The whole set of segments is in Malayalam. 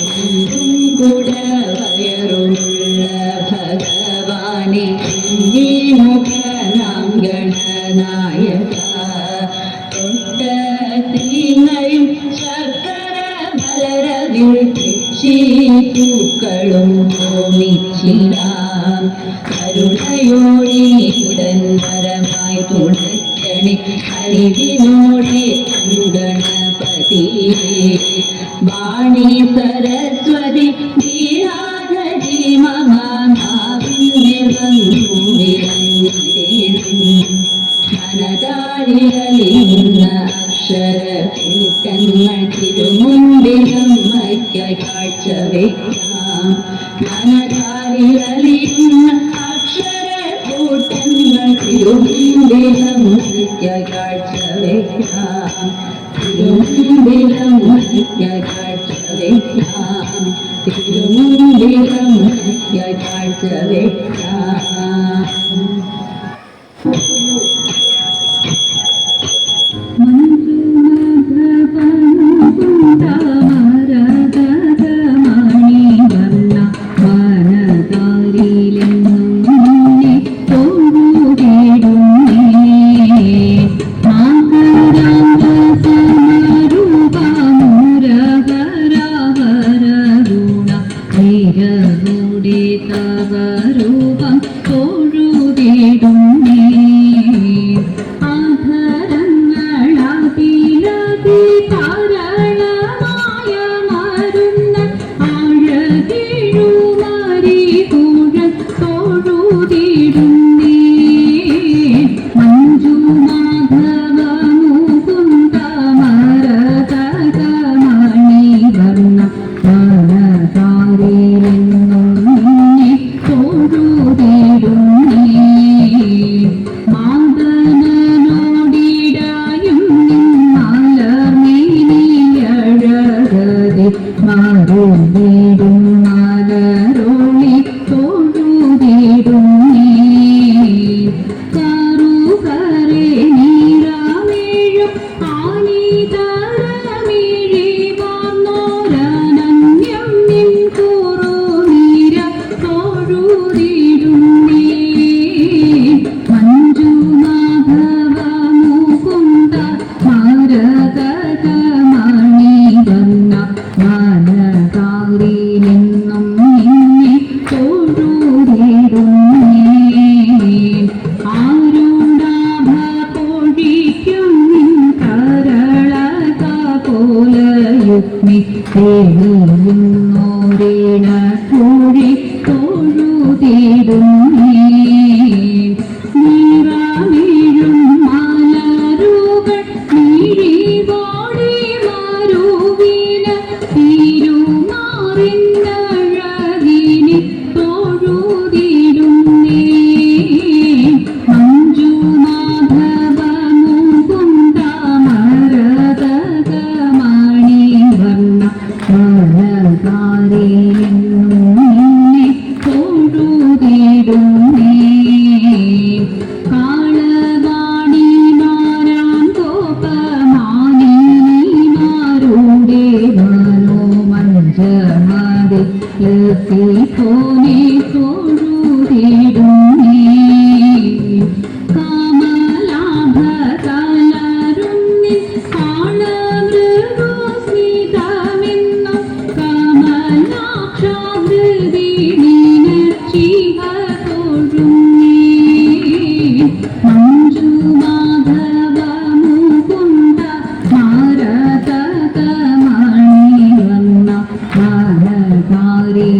എന്തും കുടവയറുമുള്ള ഭഗവാനെ മുഖനാം ഗണനായക തൊട്ടീങ്ങയും ശർക്കര മലരവിൽ പൂക്കളും തോന്നിച്ചിടാം. കരുണയോടെ ഉടൻ പരമായി തുണക്കണി അറിവിനോടെ സരസ്വതി നീരാധരി മഹാനാവിന്റെ വന്നു ധനതാരികളിന്ന അക്ഷര തങ്ങൾ തിരുമുമ്പിലമ്മയ്ക്ക് കാഴ്ച വയ്ക്കാം ധനതാരികളിന്ന അക്ഷര കൂട്ടങ്ങൾ തിരുമുമ്പിലമ്മയ്ക്ക് കാഴ്ച വയ്ക്കാം തിരുമുമ്പിലും തൊഴുന്നോരേണ തൊഴി തൊഴുതിടുന്നു.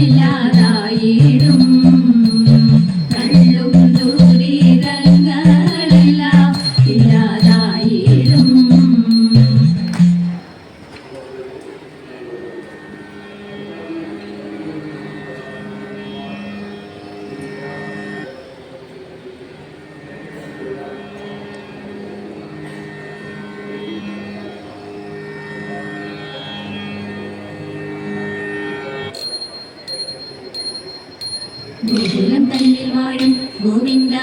que ya ഗോകുലം തന്നിൽ വാഴും ഗോവിന്ദ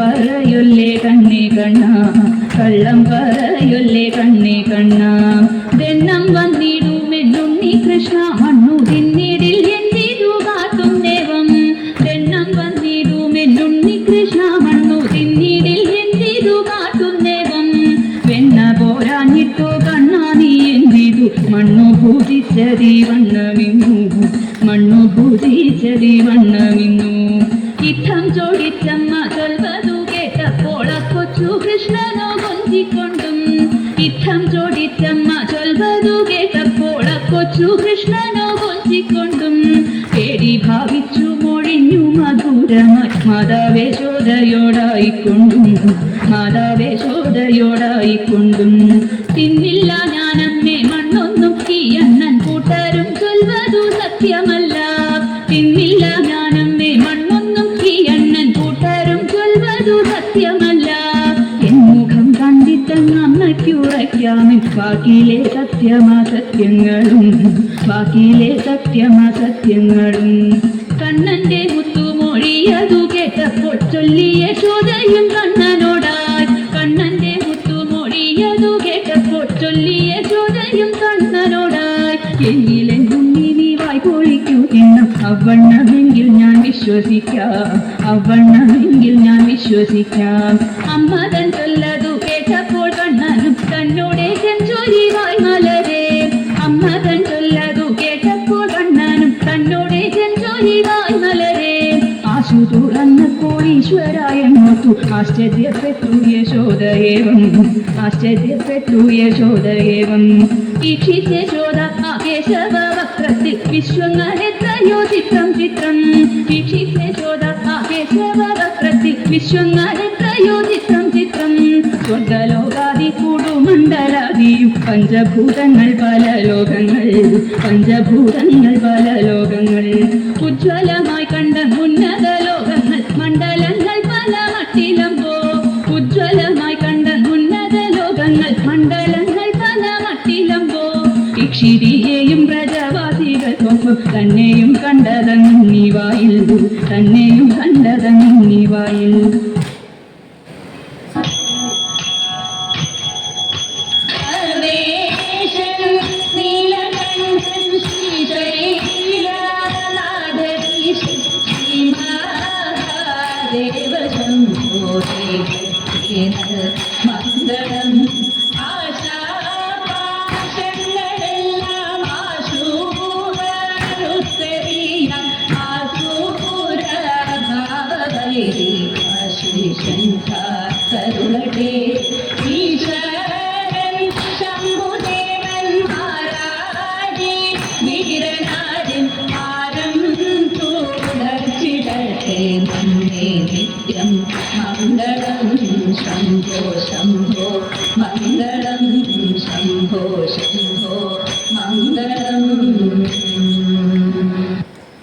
പറയൊല്ലേ കണ്ണേ കണ്ണ? കള്ളം പറയൊല്ലേ കണ്ണേ കണ്ണ? വെണ്ണം വന്നിടുമെന്നും നീ കൃഷ്ണ മണ്ണു തിന്നിടിൽ എന്തിരു കാട്ടും ദേവം. വെണ്ണം വന്നിടുമെന്നും നീ കൃഷ്ണ മണ്ണു തിന്നിടിൽ എന്തിരു കാട്ടും ദേവം. വെണ്ണ പോരാഞ്ഞിട്ടു കണ്ണാ നീ എന്തിതു മണ്ണു പൂജിച്ചതി വണ്ണമിന്നു. മണ്ണു പൂജിച്ചതി വണ്ണമിന്നു. ഇത്തം ചോടിച്ചമ്മ ചൊൽവതു കേട്ടപ്പോൾ അക്കൊച്ചു കൊച്ചു കൃഷ്ണനോ കൊഞ്ചിക്കൊണ്ടും. ഇത്തം ചോടിച്ചമ്മ ചൊൽവതു കേട്ടപ്പോൾ അക്കൊച്ചു കൊച്ചു കൃഷ്ണനോ കൊഞ്ചിക്കൊണ്ടും. പേടി ഭാവിച്ചു മൊഴിഞ്ഞു മധുരമായി മാതാവേശോദയോടായിക്കൊണ്ടും മാതാവേശോദയോടായിക്കൊണ്ടും തിന്നില്ല ഞാനമ്മേ മണ്ണൊന്നും ഈ അണ്ണൻ കൂട്ടരും ചൊൽവതു സത്യമല്ല. സത്യങ്ങളും വാക്കിലെ സത്യമസത്യങ്ങളും. കണ്ണന്റെ മുത്തുമൊഴിയതു കേട്ടപ്പോൾ ചൊല്ലിയ ശോധയും കണ്ണനോടായി. കണ്ണന്റെ മുത്തുമൊഴിയതു കേട്ടപ്പോൾ ചൊല്ലിയ ശോധയും കണ്ണനോടായി. എങ്കിലെങ്ങും നീ വായി പൊളിക്കൂ എന്നും അവണ്ണമെങ്കിൽ ഞാൻ വിശ്വസിക്കാം. അവണ്ണമെങ്കിൽ ഞാൻ വിശ്വസിക്കാം. അമ്മ തൻ തുറന്നപ്പോൾ ഈശ്വരായ നോത്തു ആശ്ചര്യപ്പെട്ടു യശോദയേവം. ആശ്ചര്യപ്പെട്ടു യശോദയേവം. ഈക്ഷിച്ച യശോദ ആ കേശവ വക്രത്തിൽ വിശ്വങ്ങളെത്രയോ ചിത്രം ചിത്രം. ഈക്ഷിച്ച യശോദ ആ കേശവ വക്രത്തിൽ വിശ്വങ്ങളെത്രയോ ചിത്രം ചിത്രം. സ്വർഗലോകാദി കൂടുമണ്ഡലാദിയും പഞ്ചഭൂതങ്ങൾ പല ലോകങ്ങൾ. പഞ്ചഭൂതങ്ങൾ പല ലോകങ്ങൾ. ഉജ്ജ്വലമായി കണ്ട ഉന്നത ഇക്ഷിരിയെയും പ്രജവാസികൾക്കൊപ്പം തന്നെയും കണ്ടതങ്ങിവായിൽ തന്നെയും കണ്ടതങ്ങിവായിൽ kennen.